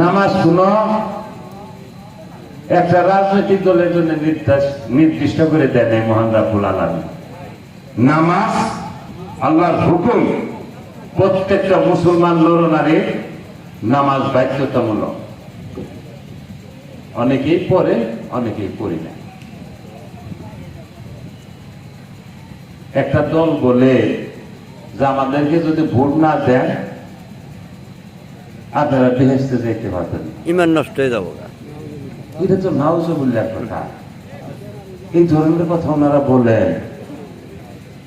নামাজ কোন একটা রাজনৈতিক দলের জন্য নির্দিষ্ট করে দেন এই মহান রাবুল আলমী নামাজ আল্লাহর হুকুম। প্রত্যেকটা মুসলমান নরনারীর নামাজ বাধ্যতামূলক। অনেকেই পড়ে, অনেকেই পড়ি না। একটা দল বলে যে আমাদেরকে যদি ভোট না দেন আপনারা বেহেস্তে যেতে পারবেন। ইমান নষ্ট হয়ে যাব এটা তো কথা। এই ধরনের কথা ওনারা বলেন।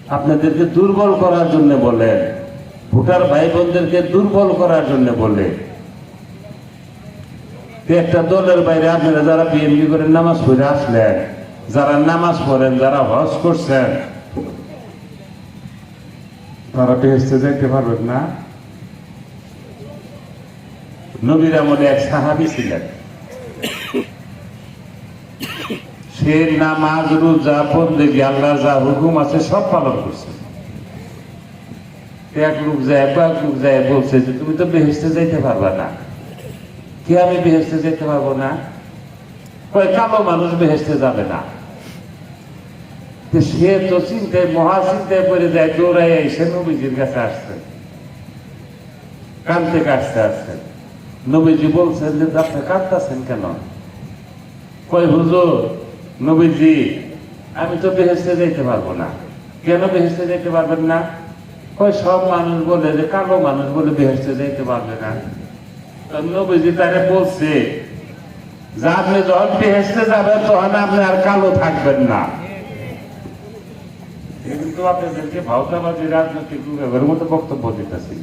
আপনাদেরকে দুর্বল করার জন্য বলেন। ভোটার ভাই বোনদেরকে দুর্বল করার জন্য বলে একটা দলের বাইরে আপনারা যারা বিএনপি করে নামাজ পড়ে আসলেন যারা নামাজ পড়েন যারা হজ করছেন তারা বেহেস্তে যাইতে পারবেন না। নবীর আমলে এক সাহাবি ছিলেন। সে নামাজ, রোজা, বন্দেগি, আল্লাহর যা হুকুম আছে সব পালন করছে। এক লোক যায়, এক লোক যায়, বলছে যে, তুমি তো বেহেস্তে যাইতে পারবা না। কি আমি বেহেস্তে যেতে পারব না? কালো মানুষ বেহেস্তে যাবে না। সে তো চিন্তায়, মহা চিন্তায় পড়ে যায় দৌড়াই এসে নবীজির কাছে আসছে। কানতে কাটতে আসছেন নবীজি বলছেন যে আপনি কাঁদতেছেন কেন? কয়, হুজুর, নবীজি, আমি তো বেহেস্তে যেতে পারব না। কেন বেহেস্তে যেতে পারবেন না? কয়, সব মানুষ বলে যে, কালো মানুষ বলে বেহেস্তে যেতে পারবে না। নবীজি তারে বলছে যে, আপনি যখন বেহেস্তে যাবেন, তখন আপনি আর কালো থাকবেন না। কিন্তু আপনাদেরকে ভাওতাবাদী রাজনৈতিক মতো বক্তব্য দিতেছিল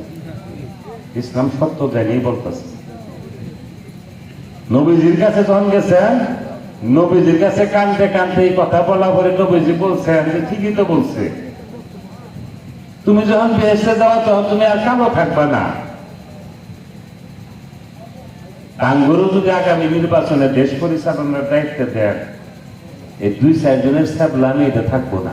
ইসলাম সত্য জানিয়ে বলতেছে। নবীজির কাছে যখন গেছেন, নবীজির কাছে কানতে কানতে এই কথা বলা পরে নবীজি বলছেন যে, ঠিকই তো বলছে। তুমি যখন বেহেসে যাওয়া তখন তুমি আর কালো থাকবে না। টাঙ্গুরু যদি আগামী নির্বাচনে দেশ পরিচালনার দায়িত্ব দেন, এই দুই চারজনের সাবলা আমি এটা থাকব না।